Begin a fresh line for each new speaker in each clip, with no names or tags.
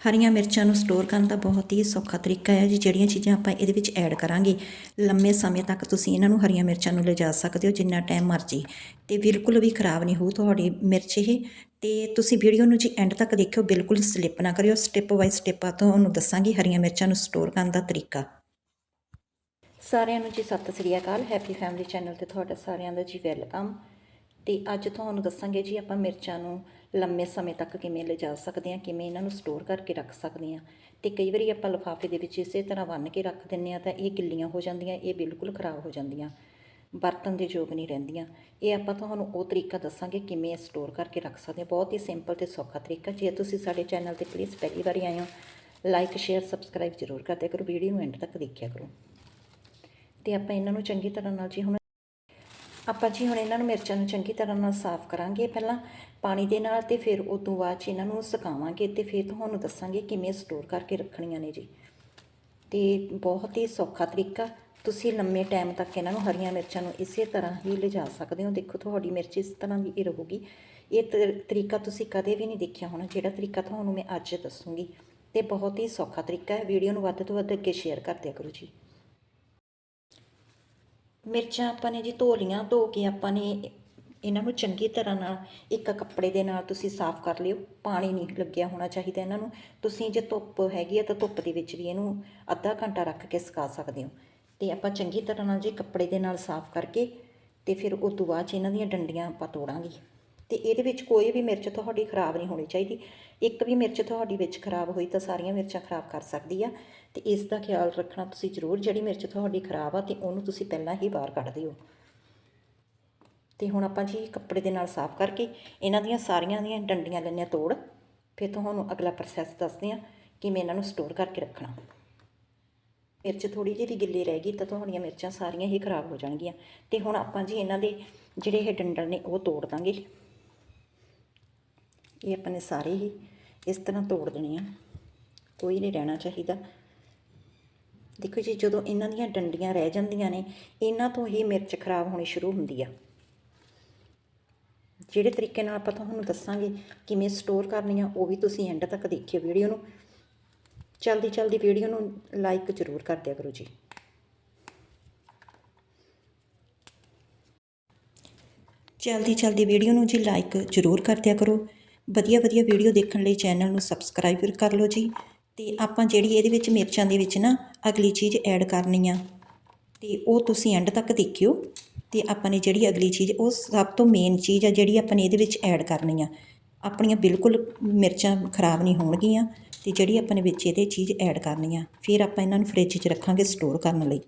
ਹਰੀਆਂ ਮਿਰਚਾਂ ਨੂੰ ਸਟੋਰ ਕਰਨ ਦਾ ਬਹੁਤ ਹੀ ਸੌਖਾ ਤਰੀਕਾ ਹੈ ਜੀ। ਜਿਹੜੀਆਂ ਚੀਜ਼ਾਂ ਆਪਾਂ ਇਹਦੇ ਵਿੱਚ ਐਡ ਕਰਾਂਗੇ, ਲੰਮੇ ਸਮੇਂ ਤੱਕ ਤੁਸੀਂ ਇਹਨਾਂ ਨੂੰ ਹਰੀਆਂ ਮਿਰਚਾਂ ਨੂੰ ਲਿਜਾ ਸਕਦੇ ਹੋ, ਜਿੰਨਾ ਟਾਈਮ ਮਰਜ਼ੀ। ਤੇ ਬਿਲਕੁਲ ਵੀ ਖਰਾਬ ਨਹੀਂ ਹੋਊ ਤੁਹਾਡੀ ਮਿਰਚ ਇਹ। ਤੇ ਤੁਸੀਂ ਵੀਡੀਓ ਨੂੰ ਜੀ ਐਂਡ ਤੱਕ ਦੇਖਿਓ, ਬਿਲਕੁਲ ਸਲਿੱਪ ਨਾ ਕਰਿਓ। ਸਟੈਪ ਬਾਈ ਸਟੈਪ ਆ ਤੁਹਾਨੂੰ ਦੱਸਾਂਗੀ ਹਰੀਆਂ ਮਿਰਚਾਂ ਨੂੰ ਸਟੋਰ ਕਰਨ ਦਾ ਤਰੀਕਾ। ਸਾਰਿਆਂ ਨੂੰ ਜੀ ਸਤਿ ਸ੍ਰੀ ਅਕਾਲ। ਹੈਪੀ ਫੈਮਿਲੀ ਚੈਨਲ ਤੇ ਤੁਹਾਡਾ ਸਾਰਿਆਂ ਦਾ ਜੀ ਵੈਲਕਮ ਤੇ ਅੱਜ ਤੁਹਾਨੂੰ ਦੱਸਾਂਗੇ ਜੀ ਆਪਾਂ ਮਿਰਚਾਂ ਨੂੰ ਲੰਮੇ ਸਮੇਂ ਤੱਕ ਕਿਵੇਂ ਲਿਜਾ ਸਕਦੇ ਹਾਂ, ਕਿਵੇਂ ਇਹਨਾਂ ਨੂੰ ਸਟੋਰ ਕਰਕੇ ਰੱਖ ਸਕਦੇ ਹਾਂ। ਤੇ ਕਈ ਵਾਰੀ ਆਪਾਂ ਲਿਫਾਫੇ ਦੇ ਵਿੱਚ ਇਸੇ ਤਰ੍ਹਾਂ ਬੰਨ੍ਹ ਕੇ ਰੱਖ ਦਿੰਨੇ ਆ ਤਾਂ ਇਹ ਗਿੱਲੀਆਂ ਹੋ ਜਾਂਦੀਆਂ, ਇਹ ਬਿਲਕੁਲ ਖਰਾਬ ਹੋ ਜਾਂਦੀਆਂ ਵਰਤਨ ਦੇ ਯੋਗ ਨਹੀਂ ਰਹਿੰਦੀਆਂ। ਇਹ ਆਪਾਂ ਤੁਹਾਨੂੰ ਉਹ ਤਰੀਕਾ ਦੱਸਾਂਗੇ ਕਿਵੇਂ ਸਟੋਰ ਕਰਕੇ ਰੱਖ ਸਕਦੇ ਹਾਂ। ਬਹੁਤ ਹੀ ਸਿੰਪਲ ਤੇ ਸੌਖਾ ਤਰੀਕਾ। ਜੇ ਤੁਸੀਂ ਸਾਡੇ ਚੈਨਲ ਤੇ ਪਲੀਜ਼ ਪਹਿਲੀ ਵਾਰੀ ਆਏ ਹੋ ਲਾਈਕ ਸ਼ੇਅਰ ਸਬਸਕ੍ਰਾਈਬ ਜ਼ਰੂਰ ਕਰਦੇ ਕਰੋ। ਵੀਡੀਓ ਨੂੰ ਐਂਡ ਤੱਕ ਦੇਖਿਆ ਕਰੋ। ਤੇ ਆਪਾਂ ਇਹਨਾਂ ਨੂੰ ਚੰਗੀ ਤਰ੍ਹਾਂ ਨਾਲ ਜੀ ਹੁਣ ਆਪਾਂ ਜੀ ਹੁਣ ਇਹਨਾਂ ਨੂੰ ਮਿਰਚਾਂ ਨੂੰ ਚੰਗੀ ਤਰ੍ਹਾਂ ਨਾਲ ਸਾਫ਼ ਕਰਾਂਗੇ ਪਹਿਲਾਂ ਪਾਣੀ ਦੇ ਨਾਲ ਤੇ ਫਿਰ ਉਸ ਤੋਂ ਬਾਅਦ 'ਚ ਇਹਨਾਂ ਨੂੰ ਸੁਕਾਵਾਂਗੇ ਤੇ ਫਿਰ ਤੁਹਾਨੂੰ ਦੱਸਾਂਗੇ ਕਿਵੇਂ ਸਟੋਰ ਕਰਕੇ ਰੱਖਣੀਆਂ ਨੇ ਜੀ। ਤੇ ਬਹੁਤ ਹੀ ਸੌਖਾ ਤਰੀਕਾ, ਤੁਸੀਂ ਲੰਮੇ ਟਾਈਮ ਤੱਕ ਇਹਨਾਂ ਨੂੰ ਹਰੀਆਂ ਮਿਰਚਾਂ ਨੂੰ ਇਸੇ ਤਰ੍ਹਾਂ ਹੀ ਲਿਜਾ ਸਕਦੇ ਹੋ। ਦੇਖੋ ਤੁਹਾਡੀ ਮਿਰਚ ਇਸ ਤਰ੍ਹਾਂ ਦੀ ਹੀ ਰਹੂਗੀ। ਇਹ ਤਰੀਕਾ ਤੁਸੀਂ ਕਦੇ ਵੀ ਨਹੀਂ ਦੇਖਿਆ ਹੋਣਾ, ਜਿਹੜਾ ਤਰੀਕਾ ਤੁਹਾਨੂੰ ਮੈਂ ਅੱਜ ਦੱਸੂਗੀ। ਤੇ ਬਹੁਤ ਹੀ ਸੌਖਾ ਤਰੀਕਾ ਹੈ, ਵੀਡੀਓ ਨੂੰ ਵੱਧ ਤੋਂ ਵੱਧ ਅੱਗੇ ਸ਼ੇਅਰ ਕਰ ਕਰੋ ਜੀ। ਮਿਰਚਾਂ ਆਪਾਂ ਨੇ ਜੀ ਧੋ ਲੀਆਂ ਧੋ ਕੇ ਆਪਾਂ ਨੇ ਇਹਨਾਂ ਨੂੰ ਚੰਗੀ ਤਰ੍ਹਾਂ ਨਾਲ ਇੱਕ ਕੱਪੜੇ ਦੇ ਨਾਲ ਤੁਸੀਂ ਸਾਫ਼ ਕਰ ਲਿਓ। ਪਾਣੀ ਨਹੀਂ ਲੱਗਿਆ ਹੋਣਾ ਚਾਹੀਦਾ ਇਹਨਾਂ ਨੂੰ। ਤੁਸੀਂ ਜੇ ਧੁੱਪ ਹੈਗੀ ਆ ਤਾਂ ਧੁੱਪ ਦੇ ਵਿੱਚ ਵੀ ਇਹਨੂੰ ਅੱਧਾ ਘੰਟਾ ਰੱਖ ਕੇ ਸੁਕਾ ਸਕਦੇ ਹੋ। ਤੇ ਆਪਾਂ ਚੰਗੀ ਤਰ੍ਹਾਂ ਨਾਲ ਜੀ ਕੱਪੜੇ ਦੇ ਨਾਲ ਸਾਫ਼ ਕਰਕੇ ਤੇ ਫਿਰ ਉਸ ਤੋਂ ਬਾਅਦ 'ਚ ਇਹਨਾਂ ਦੀਆਂ ਡੰਡੀਆਂ ਆਪਾਂ ਤੋੜਾਂਗੇ। ਤੇ ਇਹਦੇ ਵਿੱਚ ਕੋਈ ਵੀ ਮਿਰਚ ਤੁਹਾਡੀ ਖਰਾਬ ਨਹੀਂ ਹੋਣੀ ਚਾਹੀਦੀ। ਇੱਕ ਵੀ ਮਿਰਚ ਤੁਹਾਡੀ ਵਿੱਚ ਖਰਾਬ ਹੋਈ ਤਾਂ ਸਾਰੀਆਂ ਮਿਰਚਾਂ ਖਰਾਬ ਕਰ ਸਕਦੀ ਆ। ਤੇ ਇਸ ਦਾ ਖਿਆਲ ਰੱਖਣਾ ਤੁਸੀਂ ਜ਼ਰੂਰ, ਜਿਹੜੀ ਮਿਰਚ ਤੁਹਾਡੀ ਖਰਾਬ ਆ ਤੇ ਉਹਨੂੰ ਤੁਸੀਂ ਪਹਿਲਾਂ ਹੀ ਬਾਹਰ ਕੱਢ ਦਿਓ। ਤੇ ਹੁਣ ਆਪਾਂ ਜੀ ਕੱਪੜੇ ਦੇ ਨਾਲ ਸਾਫ਼ ਕਰਕੇ ਇਹਨਾਂ ਦੀਆਂ ਸਾਰੀਆਂ ਦੀਆਂ ਡੰਡੀਆਂ ਲੈਣੀਆਂ ਤੋੜ। ਫਿਰ ਤੁਹਾਨੂੰ ਅਗਲਾ ਪ੍ਰੋਸੈਸ ਦੱਸਦੇ ਆ ਮੈਂ ਇਹਨਾਂ ਨੂੰ ਸਟੋਰ ਕਰਕੇ ਰੱਖਣਾ। ਮਿਰਚ ਥੋੜੀ ਜਿਹੀ ਵੀ ਗਿੱਲੀ ਰਹਿ ਗਈ ਤਾਂ ਤੁਹਾਡੀਆਂ ਮਿਰਚਾਂ ਸਾਰੀਆਂ ਹੀ ਖਰਾਬ ਹੋ ਜਾਣਗੀਆਂ। ਤੇ ਹੁਣ ਆਪਾਂ ਜੀ ਇਹਨਾਂ ਦੇ ਜਿਹੜੇ ਇਹ ਡੰਡਲ ਨੇ ਉਹ ਤੋੜ ਦਾਂਗੇ। ਇਹ ਆਪਾਂ ਨੇ ਸਾਰੇ ਹੀ ਇਸ ਤਰ੍ਹਾਂ ਤੋੜ ਦੇਣੇ ਆ। ਕੋਈ ਨਹੀਂ ਰਹਿਣਾ ਚਾਹੀਦਾ। ਦੇਖੋ ਜੀ, ਜਦੋਂ ਇਹਨਾਂ ਦੀਆਂ ਡੰਡੀਆਂ ਰਹਿ ਜਾਂਦੀਆਂ ਨੇ, ਇਹਨਾਂ ਤੋਂ ਹੀ ਮਿਰਚ ਖਰਾਬ ਹੋਣੀ ਸ਼ੁਰੂ ਹੁੰਦੀ ਆ। ਜਿਹੜੇ ਤਰੀਕੇ ਨਾਲ ਆਪਾਂ ਤੁਹਾਨੂੰ ਦੱਸਾਂਗੇ ਕਿਵੇਂ ਸਟੋਰ ਕਰਨੀ ਆ ਉਹ ਵੀ ਤੁਸੀਂ ਐਂਡ ਤੱਕ ਦੇਖਿਓ ਵੀਡੀਓ ਨੂੰ। ਜਲਦੀ ਜਲਦੀ ਵੀਡੀਓ ਨੂੰ ਲਾਈਕ ਜ਼ਰੂਰ ਕਰ ਦਿਆ ਕਰੋ ਜੀ। ਜਲਦੀ ਜਲਦੀ ਵੀਡੀਓ ਨੂੰ ਜੀ ਲਾਈਕ ਜ਼ਰੂਰ ਕਰ ਦਿਆ ਕਰੋ। ਵਧੀਆ ਵਧੀਆ ਵੀਡੀਓ ਦੇਖਣ ਲਈ ਚੈਨਲ ਨੂੰ ਸਬਸਕ੍ਰਾਈਬ ਕਰ ਲਓ ਜੀ ਤੇ ਆਪਾਂ ਜਿਹੜੀ ਇਹਦੇ ਵਿੱਚ ਮਿਰਚਾਂ ਦੇ ਵਿੱਚ ਨਾ ਅਗਲੀ ਚੀਜ਼ ਐਡ ਕਰਨੀ ਆ, ਤੇ ਉਹ ਤੁਸੀਂ ਐਂਡ ਤੱਕ ਦੇਖਿਓ ਤੇ ਆਪਾਂ ਨੇ ਜਿਹੜੀ ਅਗਲੀ ਚੀਜ਼, ਉਹ ਸਭ ਤੋਂ ਮੇਨ ਚੀਜ਼ ਆ ਜਿਹੜੀ ਆਪਾਂ ਨੇ ਇਹਦੇ ਵਿੱਚ ਐਡ ਕਰਨੀ ਆ। ਆਪਣੀਆਂ ਬਿਲਕੁਲ ਮਿਰਚਾਂ ਖਰਾਬ ਨਹੀਂ ਹੋਣਗੀਆਂ ਤੇ ਜਿਹੜੀ ਆਪਾਂ ਨੇ ਵਿੱਚ ਇਹਦੇ ਚੀਜ਼ ਐਡ ਕਰਨੀ ਆ, ਫਿਰ ਆਪਾਂ ਇਹਨਾਂ ਨੂੰ ਫ੍ਰਿਜ 'ਚ ਰੱਖਾਂਗੇ ਸਟੋਰ ਕਰਨ ਲਈ।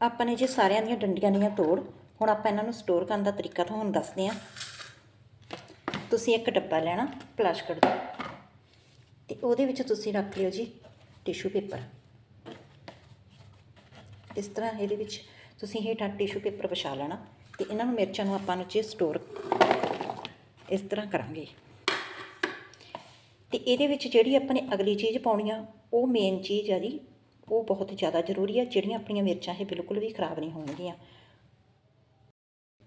ਆਪਾਂ ਨੇ ਜੀ ਸਾਰਿਆਂ ਦੀਆਂ ਡੰਡੀਆਂ ਦੀਆਂ ਤੋੜ, ਹੁਣ ਆਪਾਂ ਇਹਨਾਂ ਨੂੰ ਸਟੋਰ ਕਰਨ ਦਾ ਤਰੀਕਾ ਤੁਹਾਨੂੰ ਦੱਸਦੇ ਹਾਂ ਤੁਸੀਂ ਇੱਕ ਡੱਬਾ ਲੈਣਾ ਪਲਾਸਟਿਕ ਦਾ ਤੇ ਉਹਦੇ ਵਿੱਚ ਤੁਸੀਂ ਰੱਖ ਲਿਓ ਜੀ ਟਿਸ਼ੂ ਪੇਪਰ ਇਸ ਤਰ੍ਹਾਂ ਇਹਦੇ ਵਿੱਚ ਤੁਸੀਂ ਹੇਠਾਂ ਟਿਸ਼ੂ ਪੇਪਰ ਵਿਛਾ ਲੈਣਾ ਤੇ ਇਹਨਾਂ ਨੂੰ ਮਿਰਚਾਂ ਨੂੰ ਆਪਾਂ ਨੂੰ ਜੀ ਸਟੋਰ ਇਸ ਤਰ੍ਹਾਂ ਕਰਾਂਗੇ। ਤੇ ਇਹਦੇ ਵਿੱਚ ਜਿਹੜੀ ਆਪਾਂ ਨੇ ਅਗਲੀ ਚੀਜ਼ ਪਾਉਣੀ ਆ, ਉਹ ਮੇਨ ਚੀਜ਼ ਆ ਜੀ, ਉਹ ਬਹੁਤ ਜ਼ਿਆਦਾ ਜ਼ਰੂਰੀ ਆ, ਜਿਹੜੀਆਂ ਆਪਣੀਆਂ ਮਿਰਚਾਂ ਇਹ ਬਿਲਕੁਲ ਵੀ ਖਰਾਬ ਨਹੀਂ ਹੋਣਗੀਆਂ।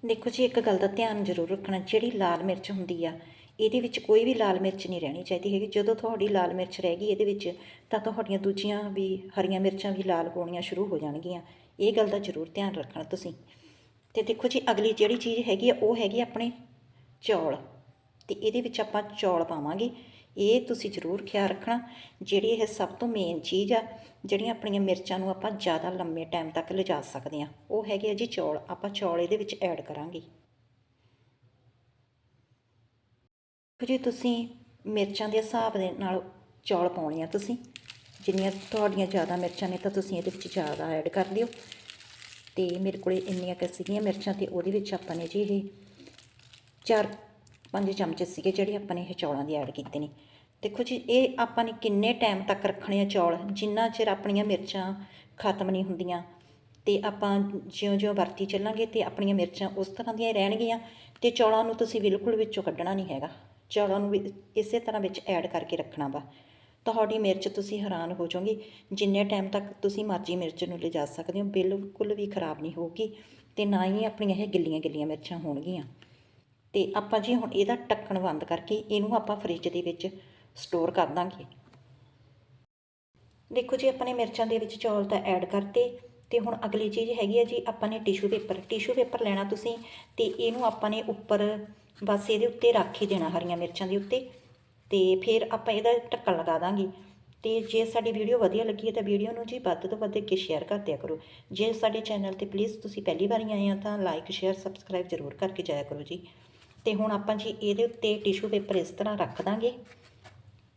ਦੇਖੋ ਜੀ, ਇੱਕ ਗੱਲ ਦਾ ਧਿਆਨ ਜ਼ਰੂਰ ਰੱਖਣਾ, ਜਿਹੜੀ ਲਾਲ ਮਿਰਚ ਹੁੰਦੀ ਆ, ਇਹਦੇ ਵਿੱਚ ਕੋਈ ਵੀ ਲਾਲ ਮਿਰਚ ਨਹੀਂ ਰਹਿਣੀ ਚਾਹੀਦੀ ਹੈਗੀ। ਜਦੋਂ ਤੁਹਾਡੀ ਲਾਲ ਮਿਰਚ ਰਹਿ ਗਈ ਇਹਦੇ ਵਿੱਚ, ਤਾਂ ਤੁਹਾਡੀਆਂ ਦੂਜੀਆਂ ਵੀ ਹਰੀਆਂ ਮਿਰਚਾਂ ਵੀ ਲਾਲ ਹੋਣੀਆਂ ਸ਼ੁਰੂ ਹੋ ਜਾਣਗੀਆਂ। ਇਹ ਗੱਲ ਦਾ ਜ਼ਰੂਰ ਧਿਆਨ ਰੱਖਣਾ ਤੁਸੀਂ। ਤੇ ਦੇਖੋ ਜੀ, ਅਗਲੀ ਜਿਹੜੀ ਚੀਜ਼ ਹੈਗੀ ਆ, ਉਹ ਹੈਗੀ ਆਪਣੇ ਚੌਲ। ਤੇ ਇਹਦੇ ਵਿੱਚ ਆਪਾਂ ਚੌਲ ਪਾਵਾਂਗੇ। ਇਹ ਤੁਸੀਂ ਜ਼ਰੂਰ ਖਿਆਲ ਰੱਖਣਾ, ਜਿਹੜੀ ਇਹ ਸਭ ਤੋਂ ਮੇਨ ਚੀਜ਼ ਆ, ਜਿਹੜੀਆਂ ਆਪਣੀਆਂ ਮਿਰਚਾਂ ਨੂੰ ਆਪਾਂ ਜ਼ਿਆਦਾ ਲੰਮੇ ਟਾਈਮ ਤੱਕ ਲਿਜਾ ਸਕਦੇ ਆ ਉਹ ਹੈਗੇ ਆ ਜੀ ਚੌਲ, ਆਪਾਂ ਚੌਲ ਇਹਦੇ ਵਿੱਚ ਐਡ ਕਰਾਂਗੇ। ਜੀ, ਤੁਸੀਂ ਮਿਰਚਾਂ ਦੇ ਹਿਸਾਬ ਦੇ ਨਾਲ ਚੌਲ ਪਾਉਣੇ ਆ ਤੁਸੀਂ। ਜਿੰਨੀਆਂ ਤੁਹਾਡੀਆਂ ਜ਼ਿਆਦਾ ਮਿਰਚਾਂ ਨੇ ਤਾਂ ਤੁਸੀਂ ਇਹਦੇ ਵਿੱਚ ਜ਼ਿਆਦਾ ਐਡ ਕਰ ਲਿਓ। ਤੇ ਮੇਰੇ ਕੋਲੇ ਇੰਨੀਆਂ ਕੁ ਸੀਗੀਆਂ ਮਿਰਚਾਂ ਤੇ ਉਹਦੇ ਵਿੱਚ ਆਪਾਂ ਨੇ ਜੀ ਇਹ ਚਾਰ ਪੰਜ ਚਮਚ ਸੀਗੇ ਜਿਹੜੇ ਆਪਾਂ ਨੇ ਇਹ ਚੌਲਾਂ ਦੀ ਐਡ ਕੀਤੇ ਨੇ। ਦੇਖੋ ਜੀ, ਇਹ ਆਪਾਂ ਨੇ ਕਿੰਨੇ ਟਾਈਮ ਤੱਕ ਰੱਖਣੇ ਆ ਚੌਲ? ਜਿੰਨਾ ਚਿਰ ਆਪਣੀਆਂ ਮਿਰਚਾਂ ਖਤਮ ਨਹੀਂ ਹੁੰਦੀਆਂ ਤੇ ਆਪਾਂ ਜਿਉਂ-ਜਿਉਂ ਵਰਤੀ ਚੱਲਾਂਗੇ ਤੇ ਆਪਣੀਆਂ ਮਿਰਚਾਂ ਉਸ ਤਰ੍ਹਾਂ ਦੀਆਂ ਹੀ ਰਹਿਣਗੀਆਂ ਤੇ ਚੌਲਾਂ ਨੂੰ ਤੁਸੀਂ ਬਿਲਕੁਲ ਵਿੱਚੋਂ ਕੱਢਣਾ ਨਹੀਂ ਹੈਗਾ। ਚੌਲਾਂ ਨੂੰ ਵੀ ਇਸੇ ਤਰ੍ਹਾਂ ਵਿੱਚ ਐਡ ਕਰਕੇ ਰੱਖਣਾ ਵਾ। ਤੁਹਾਡੀ ਮਿਰਚ ਤੁਸੀਂ ਹੈਰਾਨ ਹੋ ਜਾਓਗੇ, ਜਿੰਨੇ ਟਾਈਮ ਤੱਕ ਤੁਸੀਂ ਮਰਜ਼ੀ ਮਿਰਚ ਨੂੰ ਲਿਜਾ ਸਕਦੇ ਹੋ, ਬਿਲਕੁਲ ਵੀ ਖਰਾਬ ਨਹੀਂ ਹੋਊਗੀ ਤੇ ਨਾ ਹੀ ਆਪਣੀਆਂ ਇਹ ਗਿੱਲੀਆਂ ਗਿੱਲੀਆਂ ਮਿਰਚਾਂ ਹੋਣਗੀਆਂ। ਤੇ ਆਪਾਂ ਜੀ ਹੁਣ ਇਹਦਾ ਢੱਕਣ ਬੰਦ ਕਰਕੇ ਇਹਨੂੰ ਆਪਾਂ ਫ੍ਰਿਜ ਦੇ ਵਿੱਚ ਸਟੋਰ ਕਰ ਦਾਂਗੇ। ਦੇਖੋ ਜੀ, ਆਪਾਂ ਨੇ ਮਿਰਚਾਂ ਦੇ ਵਿੱਚ ਚੌਲ ਤਾਂ ਐਡ ਕਰਤੇ ਤੇ ਹੁਣ ਅਗਲੀ ਚੀਜ਼ ਹੈਗੀ ਹੈ ਜੀ, ਆਪਾਂ ਨੇ ਟਿਸ਼ੂ ਪੇਪਰ ਟਿਸ਼ੂ ਪੇਪਰ ਲੈਣਾ ਤੁਸੀਂ ਤੇ ਇਹਨੂੰ ਆਪਾਂ ਨੇ ਉੱਪਰ ਬਸ ਇਹਦੇ ਉੱਤੇ ਰੱਖ ਹੀ ਦੇਣਾ ਹਰੀਆਂ ਮਿਰਚਾਂ ਦੇ ਉੱਤੇ ਤੇ ਫਿਰ ਆਪਾਂ ਇਹਦਾ ਢੱਕਣ ਲਗਾ ਦਾਂਗੇ। ਤੇ ਜੇ ਸਾਡੀ ਵੀਡੀਓ ਵਧੀਆ ਲੱਗੀ ਹੈ ਤਾਂ ਵੀਡੀਓ ਨੂੰ ਜੀ ਵੱਧ ਤੋਂ ਵੱਧ ਅੱਗੇ ਸ਼ੇਅਰ ਕਰ ਦਿਆ ਕਰੋ। ਜੇ ਸਾਡੇ ਚੈਨਲ ਤੇ ਪਲੀਜ਼ ਤੁਸੀਂ ਪਹਿਲੀ ਵਾਰੀ ਆਏ ਆ ਤਾਂ ਲਾਈਕ ਸ਼ੇਅਰ ਸਬਸਕ੍ਰਾਈਬ ਜ਼ਰੂਰ ਕਰਕੇ ਜਾਇਆ ਕਰੋ ਜੀ। ਤੇ ਹੁਣ ਆਪਾਂ ਜੀ ਇਹਦੇ ਉੱਤੇ ਟਿਸ਼ੂ ਪੇਪਰ ਇਸ ਤਰ੍ਹਾਂ ਰੱਖ ਦਾਂਗੇ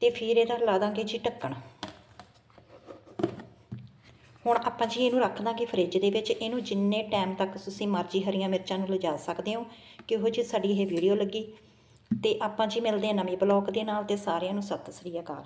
ਤੇ ਫਿਰ ਇਹਦਾ ਲਾ ਦਾਂਗੇ ਜੀ ਢੱਕਣ। ਹੁਣ ਆਪਾਂ ਜੀ ਇਹਨੂੰ ਰੱਖ ਦਾਂਗੇ ਫ੍ਰਿਜ ਦੇ ਵਿੱਚ। ਇਹਨੂੰ ਜਿੰਨੇ ਟਾਈਮ ਤੱਕ ਤੁਸੀਂ ਮਰਜ਼ੀ ਹਰੀਆਂ ਮਿਰਚਾਂ ਨੂੰ ਲਿਜਾ ਸਕਦੇ ਹੋ ਕਿਹੋ ਜਿਹੀ ਸਾਡੀ ਇਹ ਵੀਡੀਓ ਲੱਗੀ। ਤੇ ਆਪਾਂ ਜੀ ਮਿਲਦੇ ਹਾਂ ਨਵੇਂ ਬਲੌਗ ਦੇ ਨਾਲ ਤੇ ਸਾਰਿਆਂ ਨੂੰ ਸਤਿ ਸ੍ਰੀ ਅਕਾਲ।